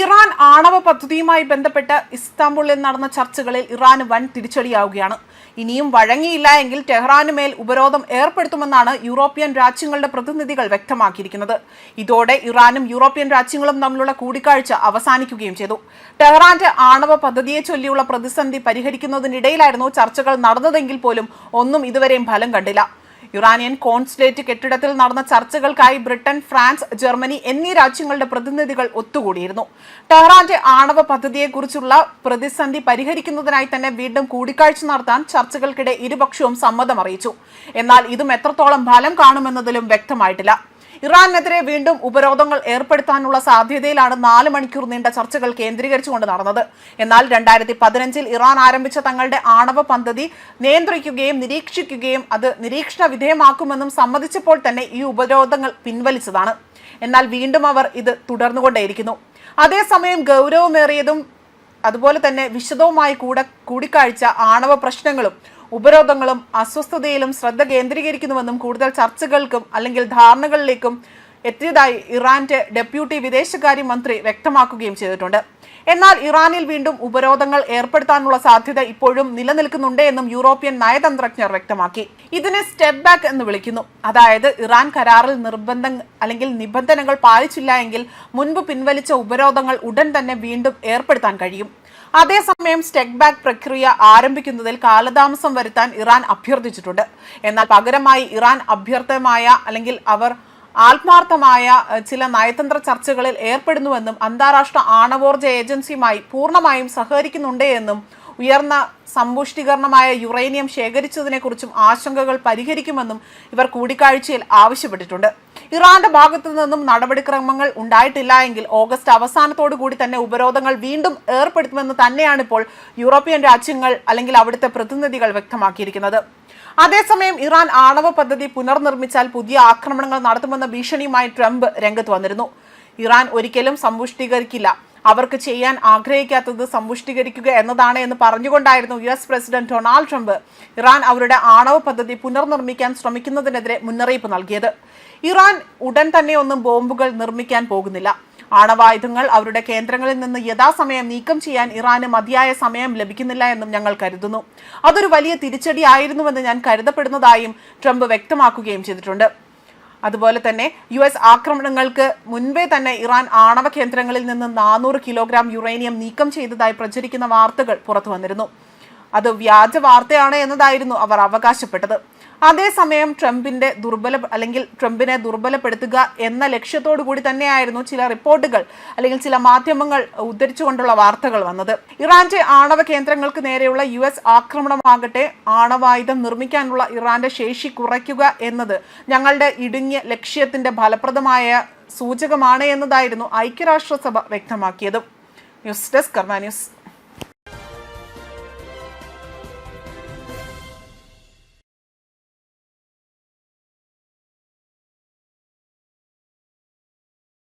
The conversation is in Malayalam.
ഇറാൻ ആണവ പദ്ധതിയുമായി ബന്ധപ്പെട്ട് ഇസ്താംബുളിൽ നടന്ന ചർച്ചകളിൽ ഇറാന് വൻ തിരിച്ചടിയാവുകയാണ്. ഇനിയും വഴങ്ങിയില്ല എങ്കിൽ ടെഹ്റാന് മേൽ ഉപരോധം ഏർപ്പെടുത്തുമെന്നാണ് യൂറോപ്യൻ രാജ്യങ്ങളുടെ പ്രതിനിധികൾ വ്യക്തമാക്കിയിരിക്കുന്നത്. ഇതോടെ ഇറാനും യൂറോപ്യൻ രാജ്യങ്ങളും തമ്മിലുള്ള കൂടിക്കാഴ്ച അവസാനിക്കുകയും ചെയ്തു. ടെഹ്റാന്റെ ആണവ പദ്ധതിയെ ചൊല്ലിയുള്ള പ്രതിസന്ധി പരിഹരിക്കുന്നതിനിടയിലായിരുന്നു ചർച്ചകൾ നടന്നതെങ്കിൽ പോലും ഒന്നും ഇതുവരെയും ഫലം കണ്ടില്ല. ഇറാനിയൻ കോൺസുലേറ്റ് കെട്ടിടത്തിൽ നടന്ന ചർച്ചകൾക്കായി ബ്രിട്ടൻ ഫ്രാൻസ് ജർമ്മനി എന്നീ രാജ്യങ്ങളുടെ പ്രതിനിധികൾ ഒത്തുകൂടിയിരുന്നു. ടെഹ്റാന്റെ ആണവ പദ്ധതിയെക്കുറിച്ചുള്ള പ്രതിസന്ധി പരിഹരിക്കുന്നതിനായി തന്നെ വീണ്ടും കൂടിക്കാഴ്ച നടത്താൻ ചർച്ചകൾക്കിടെ ഇരുപക്ഷവും സമ്മതം അറിയിച്ചു എന്നാൽ ഇതും എത്രത്തോളം ഫലം കാണുമെന്നതിലും വ്യക്തമായിട്ടില്ല. ഇറാനെതിരെ വീണ്ടും ഉപരോധങ്ങൾ ഏർപ്പെടുത്താനുള്ള സാധ്യതയിലാണ് നാല് മണിക്കൂർ നീണ്ട ചർച്ചകൾ കേന്ദ്രീകരിച്ചുകൊണ്ട് നടന്നത്. എന്നാൽ രണ്ടായിരത്തി പതിനഞ്ചിൽ ഇറാൻ ആരംഭിച്ച തങ്ങളുടെ ആണവ പദ്ധതി നിയന്ത്രിക്കുകയും നിരീക്ഷിക്കുകയും അത് നിരീക്ഷണ വിധേയമാക്കുമെന്നും സമ്മതിച്ചപ്പോൾ തന്നെ ഈ ഉപരോധങ്ങൾ പിൻവലിച്ചതാണ്. എന്നാൽ വീണ്ടും അവർ ഇത് തുടർന്നുകൊണ്ടേയിരിക്കുന്നു. അതേസമയം ഗൗരവമേറിയതും അതുപോലെ തന്നെ വിശദവുമായി കൂടെ കൂടിക്കാഴ്ച ആണവ പ്രശ്നങ്ങളും ഉപരോധങ്ങളും അസ്വസ്ഥതയിലും ശ്രദ്ധ കേന്ദ്രീകരിക്കുന്നുവെന്നും കൂടുതൽ ചർച്ചകൾക്കും അല്ലെങ്കിൽ ധാരണകളിലേക്കും എത്തിയതായി ഇറാന്റെ ഡെപ്യൂട്ടി വിദേശകാര്യമന്ത്രി വ്യക്തമാക്കുകയും ചെയ്തിട്ടുണ്ട്. എന്നാൽ ഇറാനിൽ വീണ്ടും ഉപരോധങ്ങൾ ഏർപ്പെടുത്താനുള്ള സാധ്യത ഇപ്പോഴും നിലനിൽക്കുന്നുണ്ട് എന്നും യൂറോപ്യൻ നയതന്ത്രജ്ഞർ വ്യക്തമാക്കി. ഇതിനെ സ്റ്റെപ്പ് ബാക്ക് എന്ന് വിളിക്കുന്നു. അതായത് ഇറാൻ കരാറിൽ നിർബന്ധം അല്ലെങ്കിൽ നിബന്ധനകൾ പാലിച്ചില്ല എങ്കിൽ മുൻപ് പിൻവലിച്ച ഉപരോധങ്ങൾ ഉടൻ തന്നെ വീണ്ടും ഏർപ്പെടുത്താൻ കഴിയും. അതേസമയം സ്റ്റെക്ക് ബാക്ക് പ്രക്രിയ ആരംഭിക്കുന്നതിൽ കാലതാമസം വരുത്താൻ ഇറാൻ അഭ്യർത്ഥിച്ചിട്ടുണ്ട്. എന്നാൽ പകരമായി ഇറാൻ അഭ്യർത്ഥമായ അല്ലെങ്കിൽ അവർ ആത്മാർത്ഥമായ ചില നയതന്ത്ര ചർച്ചകളിൽ ഏർപ്പെടുന്നുവെന്നും അന്താരാഷ്ട്ര ആണവോർജ ഏജൻസിയുമായി പൂർണമായും സഹകരിക്കുന്നുണ്ട് എന്നും ഉയർന്ന സമ്പുഷ്ടീകരണമായ യുറേനിയം ശേഖരിച്ചതിനെക്കുറിച്ചും ആശങ്കകൾ പരിഹരിക്കുമെന്നും ഇവർ കൂടിക്കാഴ്ചയിൽ ആവശ്യപ്പെട്ടിട്ടുണ്ട്. ഇറാന്റെ ഭാഗത്തു നിന്നും നടപടിക്രമങ്ങൾ ഉണ്ടായിട്ടില്ല എങ്കിൽ ഓഗസ്റ്റ് അവസാനത്തോടു കൂടി തന്നെ ഉപരോധങ്ങൾ വീണ്ടും ഏർപ്പെടുത്തുമെന്ന് തന്നെയാണ് ഇപ്പോൾ യൂറോപ്യൻ രാജ്യങ്ങൾ അല്ലെങ്കിൽ അവിടുത്തെ പ്രതിനിധികൾ വ്യക്തമാക്കിയിരിക്കുന്നത്. അതേസമയം ഇറാൻ ആണവ പദ്ധതി പുനർനിർമ്മിച്ചാൽ പുതിയ ആക്രമണങ്ങൾ നടത്തുമെന്ന ഭീഷണിയുമായി ട്രംപ് രംഗത്ത് വന്നിരുന്നു. ഇറാൻ ഒരിക്കലും സമ്പുഷ്ടീകരിക്കില്ല. അവർക്ക് ചെയ്യാൻ ആഗ്രഹിക്കാത്തത് സമ്പുഷ്ടീകരിക്കുക എന്നതാണ് എന്ന് പറഞ്ഞുകൊണ്ടായിരുന്നു U S president Donald Trump Iran അവരുടെ ആണവ പദ്ധതി പുനർനിർമ്മിക്കാൻ ശ്രമിക്കുന്നതിനെതിരെ മുന്നറിയിപ്പ് നൽകിയത്. ഇറാൻ ഉടൻ തന്നെ ഒന്നും ബോംബുകൾ നിർമ്മിക്കാൻ പോകുന്നില്ല. ആണവായുധങ്ങൾ അവരുടെ കേന്ദ്രങ്ങളിൽ നിന്ന് യഥാസമയം നീക്കം ചെയ്യാൻ ഇറാന് മതിയായ സമയം ലഭിക്കുന്നില്ല എന്നും ഞങ്ങൾ കരുതുന്നു. അതൊരു വലിയ തിരിച്ചടിയായിരുന്നുവെന്ന് ഞാൻ കരുതപ്പെടുന്നതായും ട്രംപ് വ്യക്തമാക്കുകയും ചെയ്തിട്ടുണ്ട്. അതുപോലെ തന്നെ യു എസ് ആക്രമണങ്ങൾക്ക് മുൻപേ തന്നെ ഇറാൻ ആണവ കേന്ദ്രങ്ങളിൽ നിന്ന് നാനൂറ് കിലോഗ്രാം യുറേനിയം നീക്കം ചെയ്തതായി പ്രചരിക്കുന്ന വാർത്തകൾ പുറത്തു വന്നിരുന്നു. അത് വ്യാജ വാർത്തയാണ് എന്നതായിരുന്നു അവർ അവകാശപ്പെട്ടത്. അതേസമയം ട്രംപിന്റെ ദുർബല അല്ലെങ്കിൽ ട്രംപിനെ ദുർബലപ്പെടുത്തുക എന്ന ലക്ഷ്യത്തോടു കൂടി തന്നെയായിരുന്നു ചില റിപ്പോർട്ടുകൾ അല്ലെങ്കിൽ ചില മാധ്യമങ്ങൾ ഉദ്ധരിച്ചുകൊണ്ടുള്ള വാർത്തകൾ വന്നത്. ഇറാന്റെ ആണവ കേന്ദ്രങ്ങൾക്ക് നേരെയുള്ള യു എസ് ആക്രമണമാകട്ടെ ആണവായുധം നിർമ്മിക്കാനുള്ള ഇറാന്റെ ശേഷി കുറയ്ക്കുക എന്നത് ഞങ്ങളുടെ ഇടുങ്ങിയ ലക്ഷ്യത്തിന്റെ ഫലപ്രദമായ സൂചകമാണ് എന്നതായിരുന്നു ഐക്യരാഷ്ട്രസഭ വ്യക്തമാക്കിയത്. News desk Karma news.